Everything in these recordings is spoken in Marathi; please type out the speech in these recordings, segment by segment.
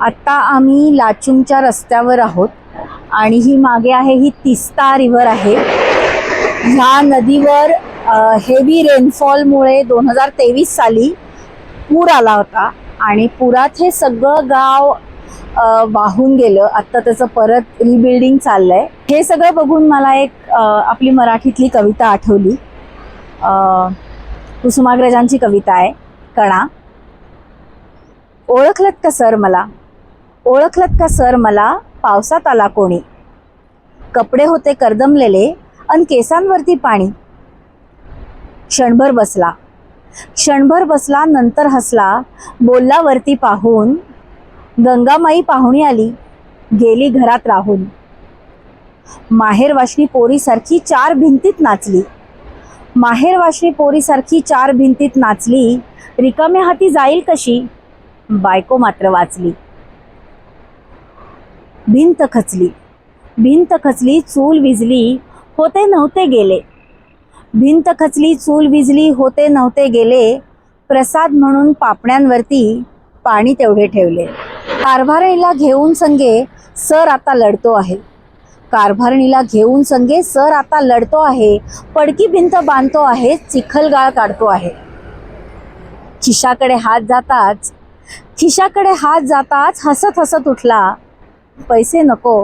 आत्ता आम्ही लाचुंगच्या रस्त्यावर आहोत आणि ही मागे आहे ही तिस्ता रिव्हर आहे. ह्या नदीवर हेवी रेनफॉलमुळे दोन हजार तेवीस साली पूर आला होता आणि पुरात हे सगळं गाव वाहून गेलं. आत्ता त्याचं परत रिबिल्डिंग चाललंय. हे सगळं बघून मला एक आपली मराठीतली कविता आठवली. कुसुमाग्रजांची कविता आहे कणा. ओळखलत का सर मला? ओळखलत का सर मला? पावसात आला कोणी? कपडे होते करदमलेले अन केसांवरती पाणी. क्षणभर बसला. क्षणभर बसला नंतर हसला. बोलला वरती पाहून गंगामाई पाहुणी आली. गेली घरात राहून. माहेरवाशनी पोरीसारखी चार भिंतीत नाचली. माहेरवाशनी पोरीसारखी चार भिंतीत नाचली. रिकाम्या हाती जाईल कशी? बायको मात्र वाचली. भिंत खचली. भिंत खचली चूल विजली होते नव्हते गेले. भिंत खचली चूल विजली होते नव्हते गेले. प्रसाद म्हणून पापण्यांवरती पाणी तेवढे ठेवले. कारभारणीला घेऊन संगे सर आता लढतो आहे. कारभारणीला घेऊन संगे सर आता लढतो आहे. पडकी भिंत बांधतो आहे चिखलगाळ काढतो आहे. खिशाकडे हात जाताच खिशाकडे हात जाताच हसत हसत उठला. पैसे नको.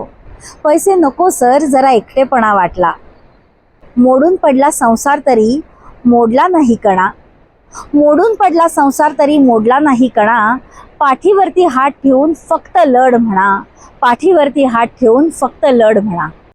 पैसे नको सर जरा एकटेपणा वाटला. मोडून पडला संसार तरी मोडला नाही कणा. मोडून पडला संसार तरी मोडला नाही कणा. पाठीवरती हात ठेवून फक्त लढ म्हणा. पाठीवरती हात ठेवून फक्त लढ म्हणा.